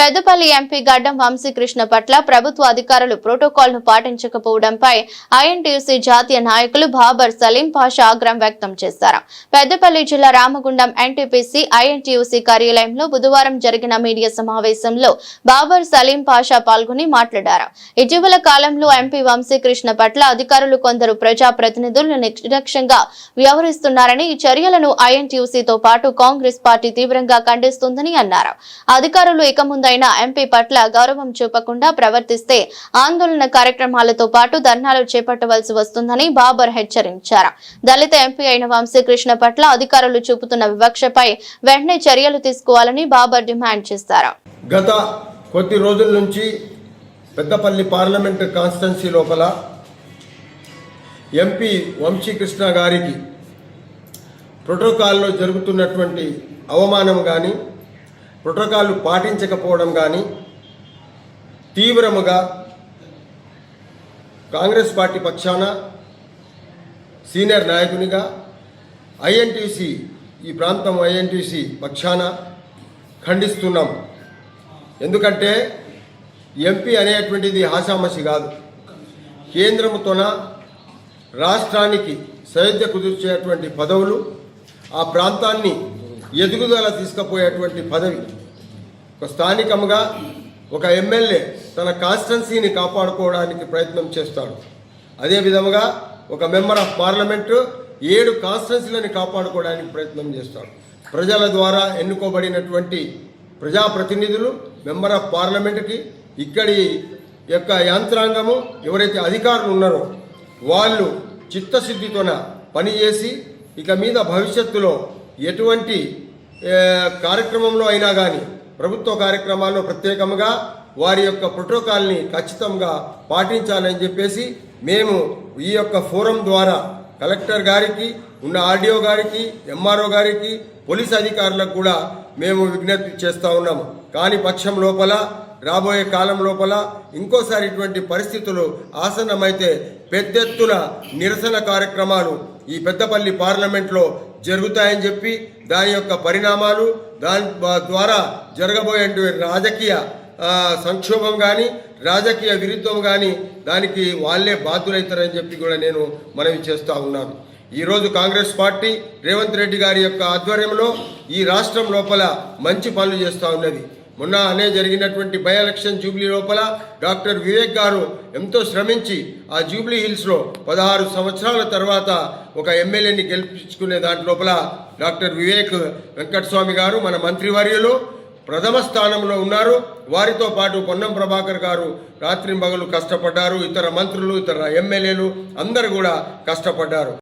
Peddapalli MP గడ్డం వంశీకృష్ణ పట్ల ప్రభుత్వ అధికారులు ప్రోటోకాల్ను పాటించకపోవడంపై ఐఎన్టీయూసీ జాతీయ నాయకులు బాబర్ సలీం పాషా ఆగ్రహం వ్యక్తం చేశారు. పెద్దపల్లి జిల్లా రామగుండం ఎన్టీపీసీ ఐఎన్టీయూసీ కార్యాలయంలో బుధవారం జరిగిన మీడియా సమావేశంలో బాబర్ సలీం పాషా పాల్గొని మాట్లాడారు. ఇటీవల కాలంలో ఎంపీ వంశీకృష్ణ పట్ల అధికారులు కొందరు ప్రజాప్రతినిధులు నిర్లక్ష్యంగా వ్యవహరిస్తున్నారని ఈ చర్యలను ఐఎన్టీయూసీతో పాటు కాంగ్రెస్ పార్టీ తీవ్రంగా ఖండిస్తుందని అన్నారు. అధికారులు ఇక ముందు ముందైన ఎంపీ పట్ల గౌరవం చూపకుండా ప్రవర్తిస్తే ఆందోళన కార్యక్రమాలతో పాటు ధర్నాలు చేపట్టవలసి వస్తుందని బాబర్ హెచ్చరించారు. దళిత ఎంపీ అయిన వంశీకృష్ణ పట్ల అధికారులు చూపుతున్న వివక్షపై వెంటనే చర్యలు తీసుకోవాలని బాబర్ డిమాండ్ చేశారు. గత కొద్ది రోజుల నుంచి పెద్దపల్లి పార్లమెంట్ కాన్స్టిట్యున్సీ లోపల ఎంపీ వంశీకృష్ణ గారికి ప్రోటోకాల్లో జరుగుతున్నటువంటి అవమానం కానీ ప్రోటోకాల్లు పాటించకపోవడం కానీ తీవ్రముగా కాంగ్రెస్ పార్టీ పక్షాన సీనియర్ నాయకునిగా ఐఎన్టీసీ ఈ ప్రాంతం ఐఎన్టీసీ పక్షాన ఖండిస్తున్నాం. ఎందుకంటే ఎంపీ అనేటువంటిది హాసామసి కాదు. కేంద్రముతోన రాష్ట్రానికి సైద్య కుదిర్చేటువంటి పదవులు ఆ ప్రాంతాన్ని ఎదుగుదల తీసుకుపోయేటువంటి పదవి. ఒక స్థానికంగా ఒక ఎమ్మెల్యే తన కాన్స్టెన్సీని కాపాడుకోవడానికి ప్రయత్నం చేస్తాడు. అదే విధముగా ఒక మెంబర్ ఆఫ్ పార్లమెంటు ఏడు కాన్స్టెన్సీలని కాపాడుకోవడానికి ప్రయత్నం చేస్తాడు. ప్రజల ద్వారా ఎన్నుకోబడినటువంటి ప్రజాప్రతినిధులు మెంబర్ ఆఫ్ పార్లమెంట్కి ఇక్కడి యొక్క యంత్రాంగము ఎవరైతే అధికారులు ఉన్నారో వాళ్ళు చిత్తశుద్ధితోన పనిచేసి ఇక మీద భవిష్యత్తులో ఎటువంటి కార్యక్రమంలో అయినా కానీ ప్రభుత్వ కార్యక్రమాల్లో ప్రత్యేకంగా వారి యొక్క ప్రోటోకాల్ని ఖచ్చితంగా పాటించాలని చెప్పేసి మేము ఈ యొక్క ఫోరం ద్వారా కలెక్టర్ గారికి ఉన్న ఆర్డీఓ గారికి ఎంఆర్ఓ గారికి పోలీస్ అధికారులకు కూడా మేము విజ్ఞప్తి చేస్తూ ఉన్నాము. కాని పక్షం లోపల రాబోయే కాలం లోపల ఇంకోసారి ఇటువంటి పరిస్థితులు ఆసన్నమైతే పెద్ద ఎత్తున నిరసన కార్యక్రమాలు ఈ పెద్దపల్లి పార్లమెంట్లో జరుగుతాయని చెప్పి దాని యొక్క పరిణామాలు దాని ద్వారా జరగబోయేటువంటి రాజకీయ సంక్షోభం కానీ రాజకీయ విరుద్ధం కానీ దానికి వాళ్ళే బాధ్యులవుతారని చెప్పి కూడా నేను మనవి చేస్తూ ఉన్నాను. ఈరోజు కాంగ్రెస్ పార్టీ రేవంత్ రెడ్డి గారి యొక్క ఆధ్వర్యంలో ఈ రాష్ట్రం లోపల మంచి పనులు చేస్తూ ఉన్నది. మొన్న అనే జరిగినటువంటి బై ఎలక్షన్ జూబ్లీ లోపల డాక్టర్ వివేక్ గారు ఎంతో శ్రమించి ఆ జూబ్లీ హిల్స్లో పదహారు సంవత్సరాల తర్వాత ఒక ఎమ్మెల్యేని గెలిపించుకునే దాంట్ లోపల డాక్టర్ వివేక్ వెంకటస్వామి గారు మన మంత్రివర్యులు ప్రథమ స్థానంలో ఉన్నారు. వారితో పాటు పొన్నం ప్రభాకర్ గారు రాత్రింబగలు కష్టపడ్డారు. ఇతర మంత్రులు ఇతర ఎమ్మెల్యేలు అందరు కూడా కష్టపడ్డారు.